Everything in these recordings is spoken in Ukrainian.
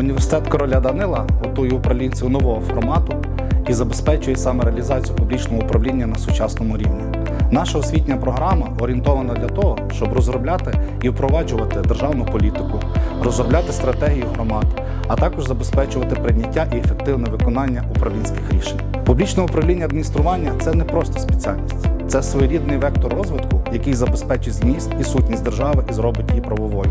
Університет короля Данила готує управлінців нового формату і забезпечує саме реалізацію публічного управління на сучасному рівні. Наша освітня програма орієнтована для того, щоб розробляти і впроваджувати державну політику, розробляти стратегії громад, а також забезпечувати прийняття і ефективне виконання управлінських рішень. Публічне управління адміністрування це не просто спеціальність, це своєрідний вектор розвитку, який забезпечить зміст і сутність держави і зробить її правовою.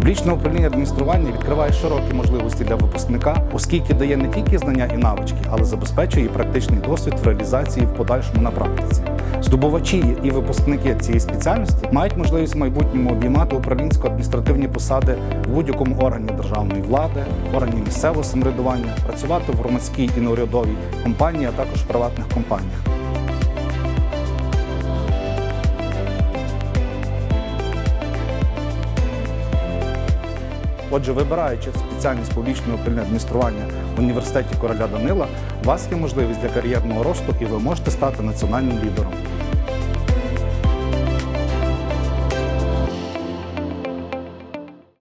Публічне управління адміністрування відкриває широкі можливості для випускника, оскільки дає не тільки знання і навички, але забезпечує і практичний досвід в реалізації в подальшому на практиці. Здобувачі і випускники цієї спеціальності мають можливість в майбутньому обіймати управлінсько-адміністративні посади в будь-якому органі державної влади, органі місцевого самоврядування, працювати в громадській і неурядовій компанії, а також в приватних компаніях. Отже, вибираючи спеціальність публічного управління адміністрування в університеті короля Данила, у вас є можливість для кар'єрного росту і ви можете стати національним лідером.